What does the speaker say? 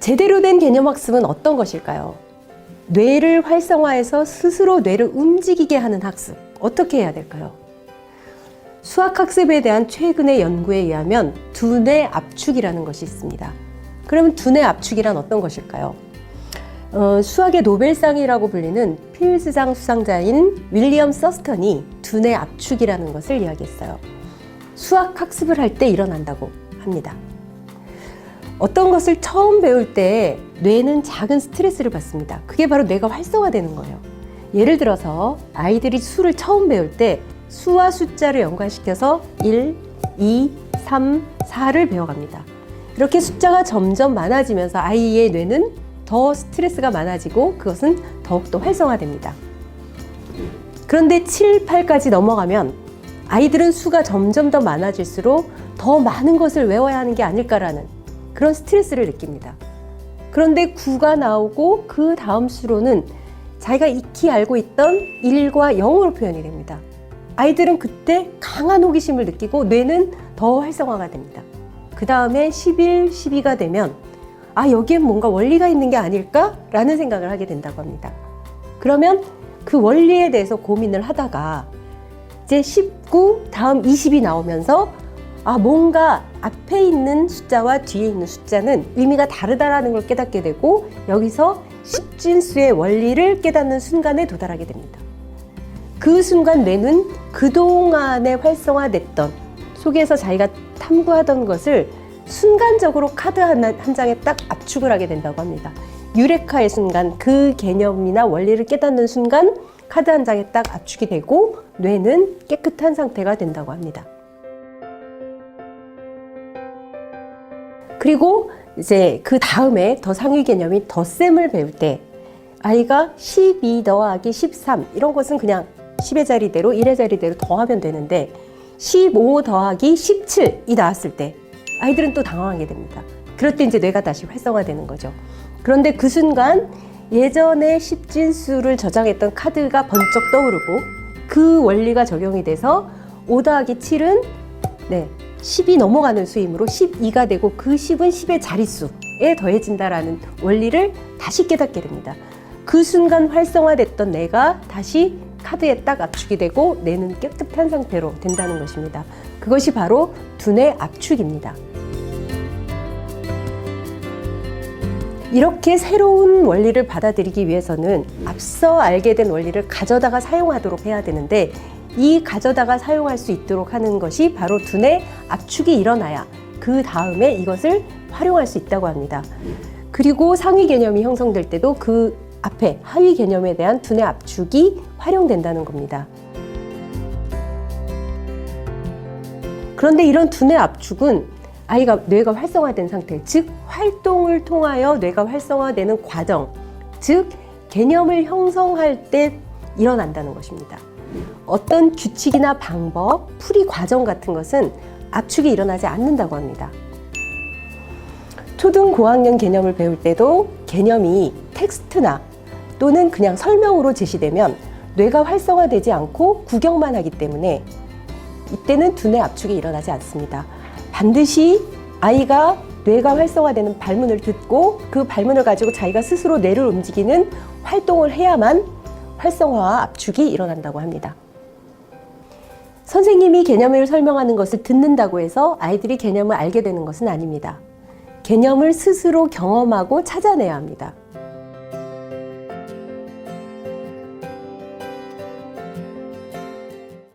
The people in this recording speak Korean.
제대로 된 개념 학습은 어떤 것일까요? 뇌를 활성화해서 스스로 뇌를 움직이게 하는 학습. 어떻게 해야 될까요? 수학학습에 대한 최근의 연구에 의하면 두뇌 압축이라는 것이 있습니다. 그러면 두뇌 압축이란 어떤 것일까요? 어, 수학의 노벨상이라고 불리는 필즈상 수상자인 윌리엄 서스턴이 두뇌 압축이라는 것을 이야기했어요. 수학 학습을 할 때 일어난다고 합니다. 어떤 것을 처음 배울 때 뇌는 작은 스트레스를 받습니다. 그게 바로 뇌가 활성화되는 거예요. 예를 들어서 아이들이 수를 처음 배울 때 수와 숫자를 연관시켜서 1, 2, 3, 4를 배워갑니다. 이렇게 숫자가 점점 많아지면서 아이의 뇌는 더 스트레스가 많아지고 그것은 더욱더 활성화됩니다. 그런데 7, 8까지 넘어가면 아이들은 수가 점점 더 많아질수록 더 많은 것을 외워야 하는 게 아닐까라는 그런 스트레스를 느낍니다. 그런데 9가 나오고 그 다음 수로는 자기가 익히 알고 있던 1과 0으로 표현이 됩니다. 아이들은 그때 강한 호기심을 느끼고 뇌는 더 활성화가 됩니다. 그 다음에 11, 12가 되면 아, 여기엔 뭔가 원리가 있는 게 아닐까라는 생각을 하게 된다고 합니다. 그러면 그 원리에 대해서 고민을 하다가 이제 19, 다음 20이 나오면서 아, 뭔가 앞에 있는 숫자와 뒤에 있는 숫자는 의미가 다르다라는 걸 깨닫게 되고 여기서 십진수의 원리를 깨닫는 순간에 도달하게 됩니다. 그 순간 뇌는 그동안에 활성화됐던 속에서 자기가 탐구하던 것을 순간적으로 카드 한, 한 장에 딱 압축을 하게 된다고 합니다. 유레카의 순간, 그 개념이나 원리를 깨닫는 순간 카드 한 장에 딱 압축이 되고 뇌는 깨끗한 상태가 된다고 합니다. 그리고 이제 그 다음에 더 상위 개념이 덧셈을 배울 때 아이가 12 더하기 13 이런 것은 그냥 10의 자리대로 1의 자리대로 더하면 되는데 15 더하기 17이 나왔을 때 아이들은 또 당황하게 됩니다. 그럴 때 이제 뇌가 다시 활성화되는 거죠. 그런데 그 순간 예전에 십진수를 저장했던 카드가 번쩍 떠오르고 그 원리가 적용이 돼서 5 더하기 7은 네, 10이 넘어가는 수이므로 12가 되고 그 10은 10의 자릿수에 더해진다라는 원리를 다시 깨닫게 됩니다. 그 순간 활성화됐던 뇌가 다시 카드에 딱 압축이 되고 뇌는 깨끗한 상태로 된다는 것입니다. 그것이 바로 두뇌 압축입니다. 이렇게 새로운 원리를 받아들이기 위해서는 앞서 알게 된 원리를 가져다가 사용하도록 해야 되는데 이 가져다가 사용할 수 있도록 하는 것이 바로 두뇌 압축이 일어나야 그 다음에 이것을 활용할 수 있다고 합니다. 그리고 상위 개념이 형성될 때도 그 앞에 하위 개념에 대한 두뇌 압축이 활용된다는 겁니다. 그런데 이런 두뇌 압축은 아이가 뇌가 활성화된 상태, 즉 활동을 통하여 뇌가 활성화되는 과정, 즉 개념을 형성할 때 일어난다는 것입니다. 어떤 규칙이나 방법, 풀이 과정 같은 것은 압축이 일어나지 않는다고 합니다. 초등 고학년 개념을 배울 때도 개념이 텍스트나 또는 그냥 설명으로 제시되면 뇌가 활성화되지 않고 구경만 하기 때문에 이때는 두뇌 압축이 일어나지 않습니다. 반드시 아이가 뇌가 활성화되는 발문을 듣고 그 발문을 가지고 자기가 스스로 뇌를 움직이는 활동을 해야만 활성화와 압축이 일어난다고 합니다. 선생님이 개념을 설명하는 것을 듣는다고 해서 아이들이 개념을 알게 되는 것은 아닙니다. 개념을 스스로 경험하고 찾아내야 합니다.